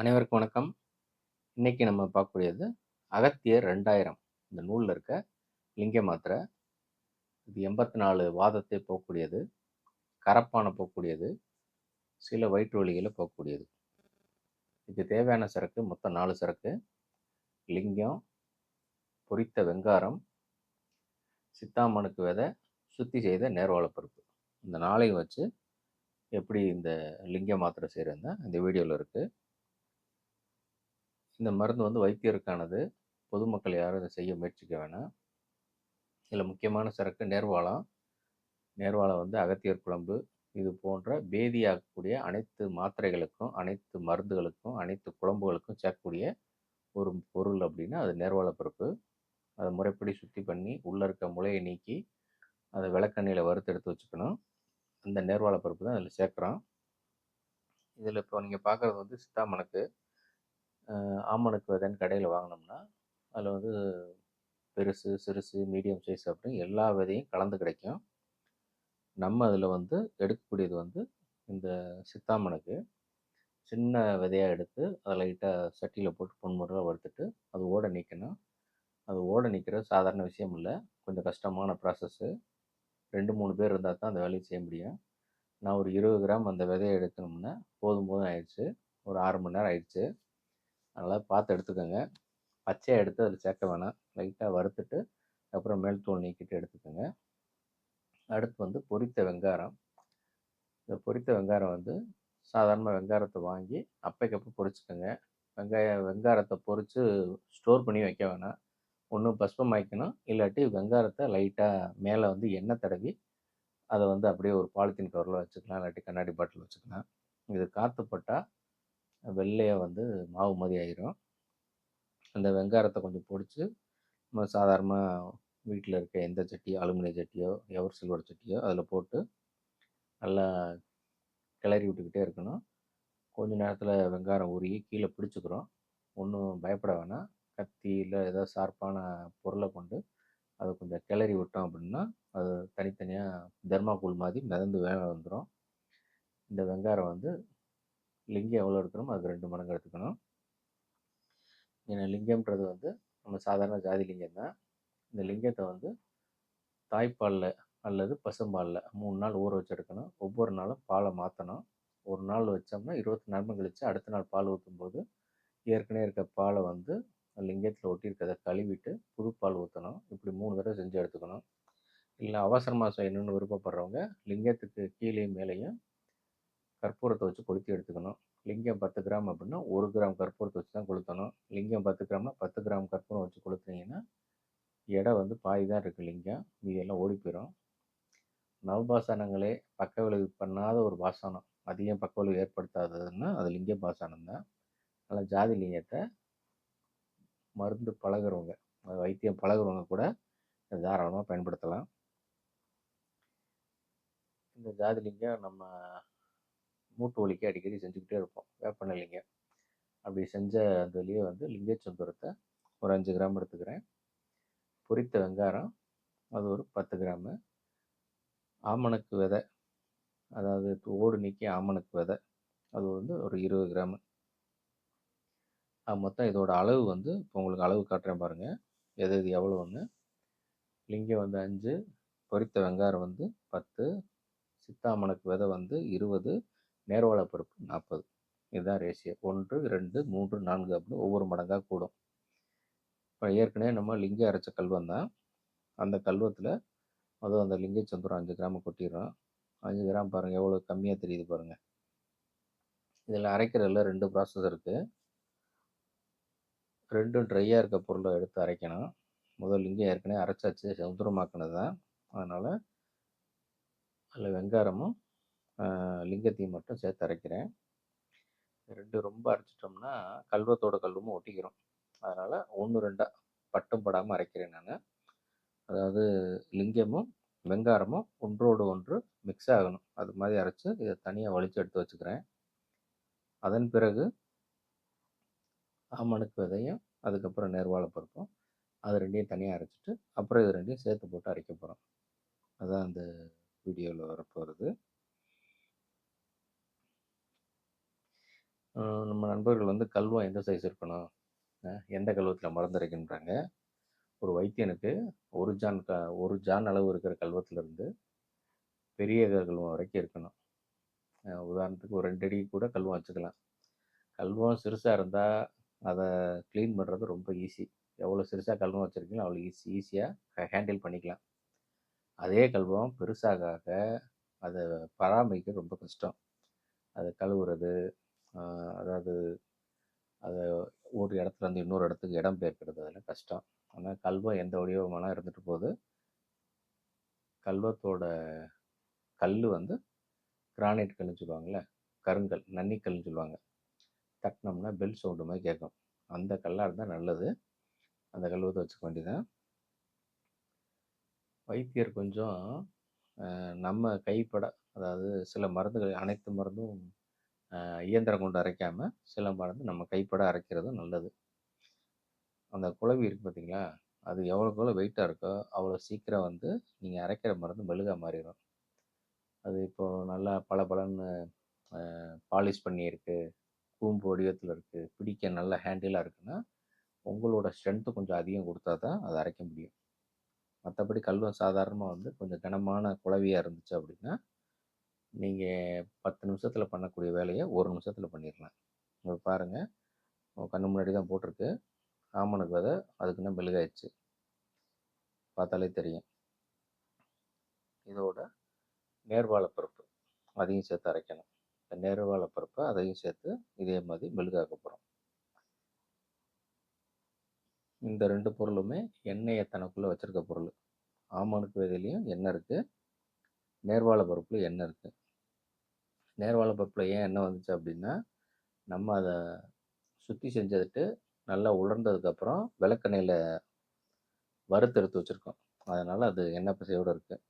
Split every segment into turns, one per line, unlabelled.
அனைவருக்கும் வணக்கம். இன்னைக்கு நம்ம பார்க்கக்கூடியது அகத்தியர் 2000 இந்த நூலில் இருக்க லிங்க மாத்திரை. இது 84 வாதத்தை போகக்கூடியது கரப்பான போகக்கூடியது சில வயிற்று வழிகளை போகக்கூடியது இதுக்கு தேவையான சரக்கு மொத்தம் நாலு சரக்கு. லிங்கம், பொரித்த வெங்காரம், சித்தாமனுக்கு விதை, சுத்தி செய்த நேர்வாழப்பருப்பு இந்த நாளையும் வச்சு எப்படி இந்த லிங்க மாத்திரை செய்றதுன்னு தான் இந்த வீடியோவில் இருக்குது இந்த மருந்து வந்து வைத்தியருக்கானது. பொதுமக்கள் யாரும் இதை செய்ய முயற்சிக்க வேணாம். இதில் முக்கியமான சரக்கு நேர்வாளம் நேர்வாழம் வந்து அகத்தியர் குழம்பு. இது போன்ற பேதியாகக்கூடிய அனைத்து மாத்திரைகளுக்கும், அனைத்து மருந்துகளுக்கும், அனைத்து குழம்புகளுக்கும் சேர்க்கக்கூடிய ஒரு பொருள் அப்படின்னா, அது நேர்வாள பருப்பு. அதை முறைப்படி சுத்தி பண்ணி, உள்ளே இருக்க முளையை நீக்கி, அதை விளக்கண்ணியில் வறுத்து எடுத்து வச்சுக்கணும். அந்த நேர்வாழை பருப்பு தான் அதில் சேர்க்குறோம் இதில் இப்போ நீங்கள் பார்க்குறது வந்து சித்தாமணக்கு. மணக்கு ஆமணக்கு விதைன்னு கடையில் வாங்கினோம்னா அதில் வந்து பெருசு, சிறுசு, மீடியம் சைஸ் அப்படின்னு எல்லா விதையும் கலந்து கிடைக்கும். நம்ம அதில் வந்து எடுக்கக்கூடியது வந்து இந்த சித்தாமணக்கு. சின்ன விதையாக எடுத்து, அதை லைட்டாக சட்டியில் போட்டு பொன்முறையில வறுத்துட்டு, அது ஓட நீக்கணும். அது ஓட நிற்கிற சாதாரண விஷயம் இல்லை கொஞ்சம் கஷ்டமான ப்ராசஸ்ஸு. 2, 3 பேர் இருந்தால் தான் அந்த வேலையை செய்ய முடியும். நான் ஒரு 20 கிராம் அந்த விதையை எடுக்கணும்னா, போதும் போதும் ஆயிடுச்சு. ஒரு ஆறு மணி நேரம் ஆயிடுச்சு. அதனால் பார்த்து எடுத்துக்கங்க. பச்சையாக எடுத்து அதில் சேர்க்க வேணாம். லைட்டாக வறுத்துட்டு, அப்புறம் மேல் தூள் நீக்கிட்டு எடுத்துக்கோங்க அடுத்து வந்து பொரித்த வெங்காரம். இந்த பொரித்த வெங்காரம் வந்து சாதாரண வெங்காரத்தை வாங்கி அப்பைக்கப்ப பொரிச்சுக்கோங்க வெங்காயம் வெங்காரத்தை பொரித்து ஸ்டோர் பண்ணி வைக்க வேணாம். ஒண்ணு பஸ்பமாக்கிக்கணும். இல்லாட்டி வெங்காரத்தை லைட்டாக மேலே வந்து எண்ணெய் தடவி, அதை வந்து அப்படியே ஒரு பாலித்தீன் கவரில் வச்சுக்கலாம். இல்லாட்டி கண்ணாடி பாட்டில் வச்சுக்கலாம். இது காற்றுப்பட்டால் வெள்ளையாக வந்து மாவு மாதிரி ஆயிரும். அந்த வெங்காரத்தை கொஞ்சம் பொடிச்சு, நம்ம சாதாரணமாக வீட்டில் இருக்க எந்த சட்டியோ அலுமினிய சட்டியோ, எவர் சில்வர் சட்டியோ அதில் போட்டு, நல்லா கிளறி விட்டுக்கிட்டே இருக்கணும். கொஞ்ச நேரத்தில் வெங்காரம் உருகி கீழே பிடிச்சிக்கிறோம் ஒன்றும் பயப்பட வேணாம். கத்தி இல்லை ஏதாவது ஷார்ப்பான பொருளை கொண்டு அதை கொஞ்சம் கிளறி விட்டோம் அப்படின்னா, அது தனித்தனியாக தெர்மாக்கோல் மாதிரி மிதந்து மேல வந்துடும் இந்த வெங்காரம் வந்து லிங்கம் எவ்வளோ எடுக்கணுமோ அதுக்கு ரெண்டு மடங்கு எடுத்துக்கணும். ஏன்னா லிங்கம்ன்றது வந்து நம்ம சாதாரண ஜாதி லிங்கம் தான். இந்த லிங்கத்தை வந்து தாய்ப்பாலில் அல்லது பசும்பாலில் மூணு நாள் ஊற வச்சு எடுக்கணும். ஒவ்வொரு நாளும் பாலை மாற்றணும் ஒரு நாள் வச்சோம்னா 24 மணி கழித்து கழிச்சு அடுத்த நாள் பால் ஊற்றும்போது ஏற்கனவே இருக்க பாலை வந்து லிங்கத்தில் ஒட்டியிருக்கிறத கழுவிட்டு, புது பால் ஊற்றணும் இப்படி மூணு தடவை செஞ்சு எடுத்துக்கணும். இல்லை அவசர மாதம் செய்யணும்னு விருப்பப்படுறவங்க, லிங்கத்துக்கு கீழேயும் மேலேயும் கற்பூரத்தை வச்சு கொளுத்தி எடுத்துக்கணும். லிங்கம் 10 கிராம் அப்படின்னா, ஒரு கிராம் கற்பூரத்தை வச்சு தான் கொளுத்தணும். லிங்கம் 10 கிராம்னா 10 கிராம் கற்பூரம் வச்சு கொளுத்துனீங்கன்னா, எடை வந்து பாதி தான் இருக்குது லிங்கம். மீதியெல்லாம் ஓடி போயிடும் நவபாசனங்களே பக்க விளைவு பண்ணாத ஒரு பாசனம் அதிகம் பக்க விளைவு ஏற்படுத்தாததுன்னா, அது லிங்க பாசனம் தான். நல்லா ஜாதி லிங்கத்தை மருந்து பழகுறவங்க, வைத்தியம் பழகுறவங்க கூட தாராளமாக பயன்படுத்தலாம். இந்த ஜாதி லிங்கம் நம்ம மூட்டு வலிக்கு அடிக்கடி செஞ்சுக்கிட்டே இருப்போம். வேப்பெண்ணெய் அப்படி செஞ்ச அதுலயே வந்து லிங்க ஒரு அஞ்சு கிராம் எடுத்துக்கிறேன். பொரித்த வெங்காரம், அது ஒரு 10 கிராமு. ஆமணக்கு விதை, அதாவது ஓடு நீக்கி ஆமணக்கு விதை, அது வந்து ஒரு 20 கிராமு. அது மொத்தம் இதோட அளவு வந்து இப்போ உங்களுக்கு அளவு காட்டுறேன் பாருங்கள் எது இது எவ்வளோன்னு. லிங்கம் வந்து அஞ்சு பொரித்த வெங்காரம் வந்து 10, சித்தாமணக்கு விதை வந்து 20, நேர்வாழை பருப்பு 40. இதுதான் ரேஷியோ. 1, 2, 3, 4 அப்படின்னு ஒவ்வொரு மடங்காக கூடும். இப்போ ஏற்கனவே நம்ம லிங்கம் அரைச்ச கல்வம் தான். அந்த கல்வத்தில் அதுவும் அந்த லிங்க சந்துரம் அஞ்சு கிராம் கொட்டிடுறோம் அஞ்சு கிராம் பாருங்கள் எவ்வளோ கம்மியாக தெரியுது பாருங்கள் இதில் அரைக்கிறதுல ரெண்டு ப்ராசஸ் இருக்குது ரெண்டும் ட்ரையாக இருக்க பொருளை எடுத்து அரைக்கணும். முதல் லிங்கம் ஏற்கனவே அரைச்சாச்சு. செந்தூரமாக்குனது தான். அதனால் அதில் வெங்காரமும், லிங்கத்தையும் மட்டும் சேர்த்து அரைக்கிறேன். ரெண்டு ரொம்ப அரைச்சிட்டோம்னா கல்வத்தோட கல்வமும் ஒட்டிக்கிறோம் அதனால் ஒன்று ரெண்டாக பட்டும் படாமல் அரைக்கிறேன் நான் அதாவது லிங்கமும், வெங்காரமும் ஒன்றோடு ஒன்று மிக்ஸ் ஆகணும். அது மாதிரி அரைச்சி இதை தனியாக வலிச்சு எடுத்து வச்சுக்கிறேன். அதன் பிறகு ஆமணக்கு விதையும், அதுக்கப்புறம் நேர்வாழை பருப்பும், அது ரெண்டையும் தனியாக அரைச்சிட்டு அப்புறம் இது ரெண்டையும் சேர்த்து போட்டு அரைக்க போகிறோம் அதுதான் அந்த வீடியோவில் வரப்போகிறது நம்ம நண்பர்கள் வந்து கல்வம் எந்த சைஸ் இருக்கணும்? எந்த கல்வத்தில் மருந்து ஒரு வைத்தியனுக்கு ஒரு ஜான் க ஒரு ஜான் அளவு இருக்கிற கல்வத்திலிருந்து பெரிய கல்வம் வரைக்கும் இருக்கணும். உதாரணத்துக்கு ஒரு ரெண்டு அடி கூட கல்வம் வச்சுக்கலாம். கல்வம் சிறுசாக இருந்தால் அதை க்ளீன் பண்ணுறது ரொம்ப ஈஸி. எவ்வளோ சிறுசாக கல்வம் வச்சுருக்கீங்களோ அவ்வளோ ஈஸி ஈஸியாக ஹேண்டில் பண்ணிக்கலாம். அதே கல்வம் பெருசாக ஆக, பராமரிக்க ரொம்ப கஷ்டம். அதை கழுவுறது, அதாவது அதை ஒரு இடத்துலேருந்து இன்னொரு இடத்துக்கு இடம் பெயர்க்கிறது அதெல்லாம் கஷ்டம். ஆனால் கல்வம் எந்த வடிவமான இருந்துட்டு போகுது கல்வத்தோட கல் வந்து கிரானைட் கல்லுன்னு சொல்லுவாங்கல்ல. கருங்கல், நன்னிக்கல்னு சொல்லுவாங்க. தட்டினோம்னா பெல் சவுண்டு மாதிரி கேட்கும். அந்த கல்லா இருந்தால் நல்லது. அந்த கல்வத்தை வச்சுக்க வேண்டியதுதான். வைத்தியர் கொஞ்சம் நம்ம கைப்பட, அதாவது சில மருந்துகள் அனைத்து மருந்தும் இயந்திரம் கொண்டு அரைக்காமல் சிலம்பானது நம்ம கைப்பட அரைக்கிறதும் நல்லது. அந்த குழவி இருக்கு பார்த்தீங்களா? அது எவ்வளோக்கு எவ்வளோ வெயிட்டாக இருக்கோ, அவ்வளோ சீக்கிரம் வந்து நீங்கள் அரைக்கிற மருந்து மெழுகா மாறிடும் அது இப்போது நல்லா பளபளன்னு பலன்னு பாலிஷ் பண்ணியிருக்கு, கூம்பு வடிவத்தில் இருக்குது பிடிக்க நல்ல ஹேண்டிலாக இருக்குன்னா, உங்களோட ஸ்ட்ரென்த்து கொஞ்சம் அதிகம் கொடுத்தா தான் அதை அரைக்க முடியும். மற்றபடி கல்வம் சாதாரணமாக வந்து கொஞ்சம் கனமான குழவியாக இருந்துச்சு அப்படின்னா, நீங்கள் பத்து நிமிஷத்தில் பண்ணக்கூடிய வேலைய 1 நிமிஷத்தில பண்ணிரலாம். இங்க பாருங்கள் கண்ணு முன்னாடி தான் போட்டிருக்கு. ஆமனுக்கு விதை, அதுக்குன்னு மெழுகாயிடுச்சு பார்த்தாலே தெரியும். இதோட நேர்வாழை பருப்பு, அதையும் சேர்த்து அரைக்கணும். இந்த நேர்வாழை பருப்ப அதையும் சேர்த்து இதே மாதிரி மெழுகாக்க போகிறோம் இந்த ரெண்டு பொருளுமே எண்ணெயை தனக்குள்ளே வச்சிருக்க பொருள் ஆமனுக்கு விதையிலயும் எண்ணெய் இருக்குது நேர்வாழ பருப்பில் எண்ணெய் இருக்குது நேர்வாழ பருப்பில் ஏன் எண்ணெய் வந்துச்சு அப்படின்னா, நம்ம அதை சுற்றி செஞ்சதுட்டு நல்லா உலர்ந்ததுக்கப்புறம் விளக்கெண்ணெயில் வறுத்து எடுத்து வச்சுருக்கோம் அதனால் அது எண்ணெய் பசையோடு இருக்குது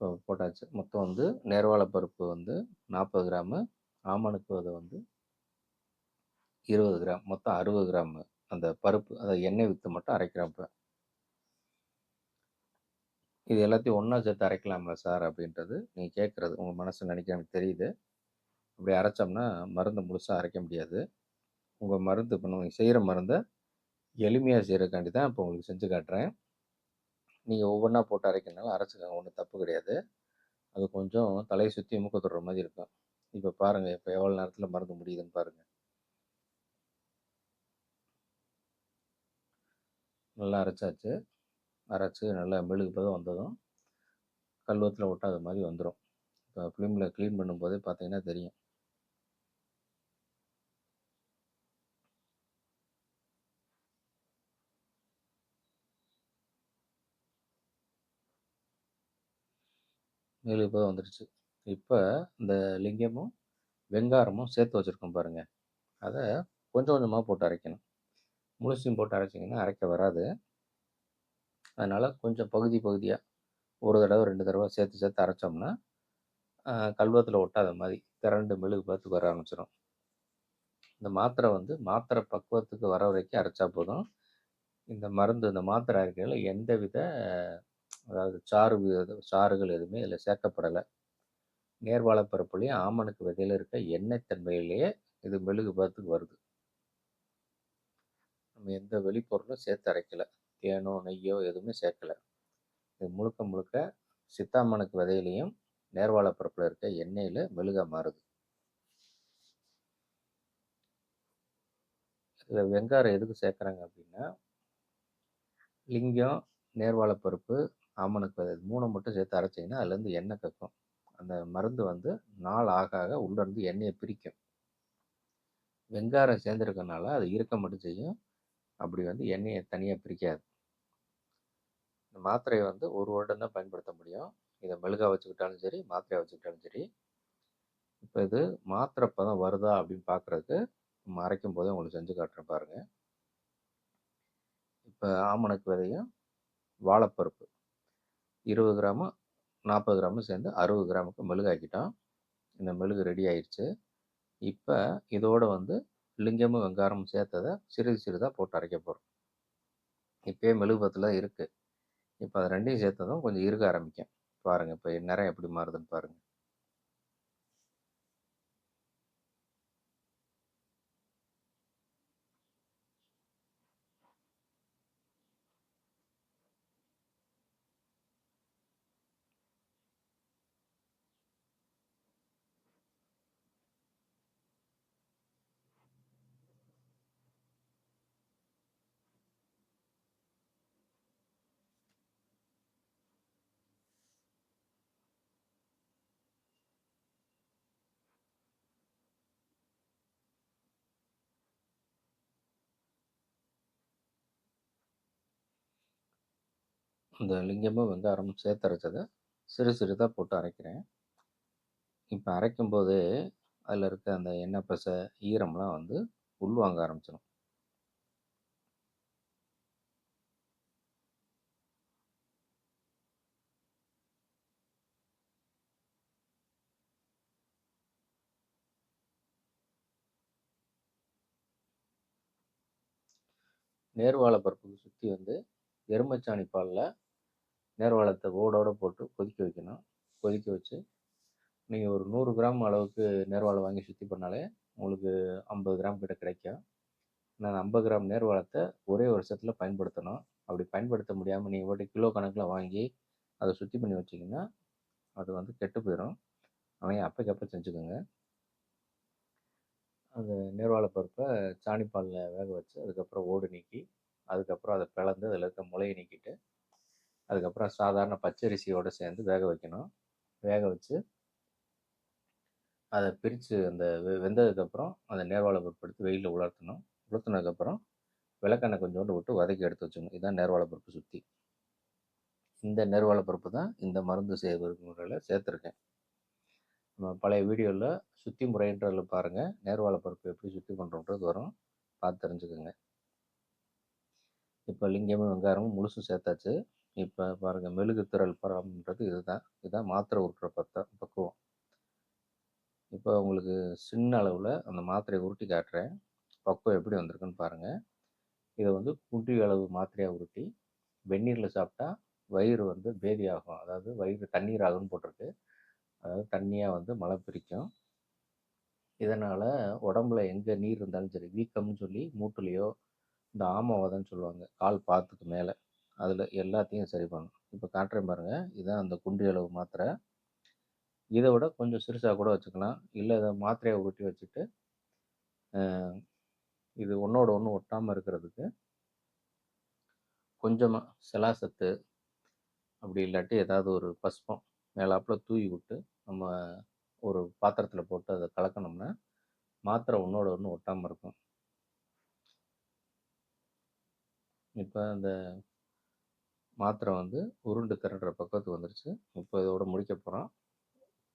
இப்போ போட்டாச்சு. மொத்தம் வந்து நேர்வாழ பருப்பு வந்து 40 கிராமு, ஆமணுக்கு அதை வந்து 20 கிராம். மொத்தம் 60 கிராமு அந்த பருப்பு, அதை எண்ணெய் விற்று மட்டும் அரைக்கிறோம் இது எல்லாத்தையும் ஒன்றா சேர்த்து அரைக்கலாம்ல சார் அப்படின்றது நீங்கள் கேட்குறது உங்கள் மனசு நினைக்க எனக்கு தெரியுது. அப்படி அரைச்சோம்னா, மருந்து முழுசாக அரைக்க முடியாது. உங்கள் மருந்து இப்போ நீங்கள் செய்கிற மருந்தை எளிமையாக செய்கிறக்காண்டி தான் இப்போ உங்களுக்கு செஞ்சு காட்டுறேன். நீங்கள் ஒவ்வொன்றா போட்டு அரைக்கிறனால அரைச்சிக்கோங்க ஒன்றும் தப்பு கிடையாது. அது கொஞ்சம் தலையை சுற்றி மூக்க தொடுற மாதிரி இருக்கும். இப்போ பாருங்கள் இப்போ எவ்வளோ நேரத்தில் மருந்து முடியுதுன்னு பாருங்கள் நல்லா அரைச்சாச்சு. அரைச்சி நல்லா மெழுகு பதம் வந்ததும், கல்வத்தில் ஒட்டாத மாதிரி வந்துடும் இப்போ ஃபிலிமில் க்ளீன் பண்ணும்போதே பார்த்தீங்கன்னா தெரியும். மெழுகு பதம் இப்போ இந்த லிங்கமும், வெங்காரமும் சேர்த்து வச்சிருக்கோம் பாருங்க. அதை கொஞ்சம் கொஞ்சமாக போட்டு அரைக்கணும். முழுசையும் போட்டு அரைச்சிங்கன்னா அரைக்க வராது. அதனால் கொஞ்சம் பகுதி பகுதியாக ஒரு தடவை ரெண்டு தடவை சேர்த்து சேர்த்து அரைச்சோம்னா, கல்வத்தில் ஒட்டாத மாதிரி திரண்டு மெழுகு பார்த்து வர ஆரம்பிச்சிடும் இந்த மாத்திரை வந்து மாத்திரை பக்குவத்துக்கு வர வரைக்கும் அரைச்சா போதும். இந்த மருந்து, இந்த மாத்திரை அரைக்கையில் எந்த வித அதாவது சாறு சாறுகள் எதுவுமே இதில் சேர்க்கப்படலை நேர்வாழை பருப்புலயும், ஆமணக்கு விதையில் இருக்க எண்ணெய் தன்மையிலேயே இது மெழுகு பதத்துக்கு வருது. நம்ம எந்த வெளிப்பொருளும் சேர்த்து அரைக்கலை தேனோ, நெய்யோ எதுவுமே சேர்க்கலை இது முழுக்க முழுக்க சித்தாமனுக்கு விதையிலையும் நேர்வாழப்பரப்பில் இருக்க எண்ணெயில் மெழுகா மாறுது. இதில் வெங்காரம் எதுக்கு சேர்க்குறாங்க அப்படின்னா லிங்கம், நேர்வாழப்பருப்பு ஆமனுக்கு ஆமணக்கு விதை மூணை மட்டும் சேர்த்து அரைச்சீங்கன்னா, அதுலேருந்து எண்ணெய் கக்கும். அந்த மருந்து வந்து நாள் ஆக ஆக உள்ளேருந்து எண்ணெயை பிரிக்கும். வெங்காரம் சேர்ந்துருக்கனால அது இருக்க மட்டும் செய்யும். அப்படி வந்து எண்ணெயை தனியாக பிரிக்காது. இந்த மாத்திரையை வந்து ஒரு வருடம் தான் பயன்படுத்த முடியும். இதை மெழுகா வச்சுக்கிட்டாலும் சரி, மாத்திரையை வச்சுக்கிட்டாலும் சரி. இப்போ இது மாத்திரை பதம் வருதா அப்படின்னு பார்க்குறதுக்கு, மறைக்கும் போதே உங்களுக்கு செஞ்சு காட்டுறேன் பாருங்க. இப்போ ஆமணக்கு விதையும், வாழைப்பருப்பு 20 கிராமு, 40 கிராமும் சேர்ந்து 60 கிராமுக்கு மெழுகாக்கிட்டோம். இந்த மெழுகு ரெடி ஆயிடுச்சு இப்போ இதோட வந்து லிங்கமும், வெங்காரமும் சேர்த்தத சிறிது சிறிதாக போட்டு அரைக்க போகிறோம் இப்போயே மெழுகுபத்தில் இருக்குது இப்போ அதை ரெண்டையும் சேர்த்ததும் கொஞ்சம் இருக்க ஆரம்பிக்கும். பாருங்கள் இப்போ நிறம் எப்படி மாறுதுன்னு பாருங்கள் இந்த லிங்கமும் வெங்காயமும் சேர்த்து அரைச்சதை சிறு சிறுதாக போட்டு அரைக்கிறேன். இப்போ அரைக்கும்போது அதில் இருக்க அந்த எண்ணெய் பசை ஈரம்லாம் வந்து உள்வாங்க ஆரம்பிச்சிடும் நேர்வாழை பருப்புக்கு சுற்றி வந்து எருமச்சாணி பாலில் நேர்வாழத்தை ஓடோட போட்டு கொதிக்க வைக்கணும். கொதிக்க வச்சு நீங்கள் ஒரு நூறு கிராம் அளவுக்கு நேர்வாழை வாங்கி சுற்றி பண்ணாலே உங்களுக்கு ஐம்பது கிராம் கிட்ட கிடைக்கும். நான் ஐம்பது கிராம் நேர்வாழத்தை ஒரே வருஷத்தில் பயன்படுத்தணும். அப்படி பயன்படுத்த முடியாமல் நீங்கள் போட்டு கிலோ கணக்கில் வாங்கி அதை சுத்தி பண்ணி வச்சிங்கன்னா அது வந்து கெட்டு போயிடும் அவன் அப்பைக்கப்போ செஞ்சுக்கோங்க. அந்த நேர்வாழை பருப்பை சாணிப்பாலில் வேக வச்சு அதுக்கப்புறம் ஓடு நீக்கி அதுக்கப்புறம் அதை பிளந்து அதில் இருக்க முளையை நீக்கிட்டு அதுக்கப்புறம் சாதாரண பச்சரிசியோடு சேர்ந்து வேக வைக்கணும். வேக வச்சு அதை பிரித்து அந்த வெ வெந்ததுக்கப்புறம் அந்த நேர்வாழை பருப்பு எடுத்து வெயிலில் உலர்த்தணும். உலர்த்தினதுக்கப்புறம் விளக்கெண்ணெய் கொஞ்சோண்டு விட்டு வதக்கி எடுத்து வச்சுக்கணும் இதுதான் நேர்வாழை பருப்பு சுற்றி இந்த நேர்வாழை பருப்பு தான் இந்த மருந்து செய்வது முறையில் சேர்த்துருக்கேன். நம்ம பழைய வீடியோவில் சுற்றி முறைன்றதில் பாருங்கள் நேர்வாழை பருப்பு எப்படி சுற்றி பண்ணுறோன்றது வரும். பார்த்து தெரிஞ்சுக்கோங்க. இப்போ லிங்கமும் வெங்காயமும் முழுசும் சேர்த்தாச்சு. இப்போ பாருங்கள் மெழுகு திரள் பராமன்றது இதுதான். இதுதான் மாத்திரை உருட்டுற பத்த பக்குவம். இப்போ உங்களுக்கு சின்ன அளவில் அந்த மாத்திரையை உருட்டி காட்டுறேன். பக்குவம் எப்படி வந்திருக்குன்னு பாருங்கள் இதை வந்து குண்டி அளவு மாத்திரையாக உருட்டி வெந்நீரில் சாப்பிட்டா வயிறு வந்து பேதி ஆகும் அதாவது வயிறு தண்ணீர் ஆகும்னு போட்டிருக்கு. அதாவது தண்ணியாக வந்து மழை பிரிக்கும் இதனால் உடம்புல எங்கே நீர் இருந்தாலும் சரி வீக்கம்னு சொல்லி மூட்டுலேயோ இந்த ஆமவாதம்னு சொல்லுவாங்க கால் பாத்துக்கு மேலே. அதில் எல்லாத்தையும் சரி பண்ணும் இப்போ காட்டுறேன் பாருங்கள் இதுதான் அந்த குண்டி அளவு மாத்திரை. இதை விட கொஞ்சம் சிறுசாக கூட வச்சுக்கலாம். இல்லை இதை மாத்திரையை உருட்டி வச்சுட்டு இது ஒன்றோட ஒன்று ஒட்டாமல் இருக்கிறதுக்கு கொஞ்சமாக செலாசத்து அப்படி இல்லாட்டி ஏதாவது ஒரு பஸ்பம் மேலாப்பில் தூவி விட்டு நம்ம ஒரு பாத்திரத்தில் போட்டு அதை கலக்கணும்னா மாத்திரை ஒன்றோட ஒன்று ஒட்டாமல் இருக்கும். இப்போ அந்த மாத்திரை வந்து உருண்டு திரடுற பக்கத்துக்கு வந்துருச்சு. இப்போ இதோட முடிக்க போகிறோம்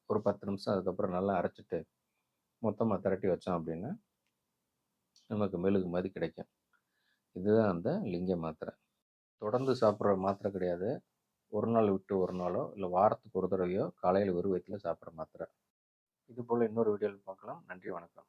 ஒரு பத்து நிமிஷம் அதுக்கப்புறம் நல்லா அரைச்சிட்டு மொத்தமாக திரட்டி வச்சோம் அப்படின்னா நமக்கு மெழுகு மதி கிடைக்கும். இதுதான் அந்த லிங்க மாத்திரை. தொடர்ந்து சாப்பிட்ற மாத்திரை கிடையாது. ஒரு நாள் விட்டு ஒரு நாளோ இல்லை வாரத்துக்கு ஒரு தடவையோ காலையில் வெறும் வயிற்றில் சாப்பிட்ற மாத்திரை. இது போல் இன்னொரு வீடியோவில் பார்க்கலாம். நன்றி வணக்கம்.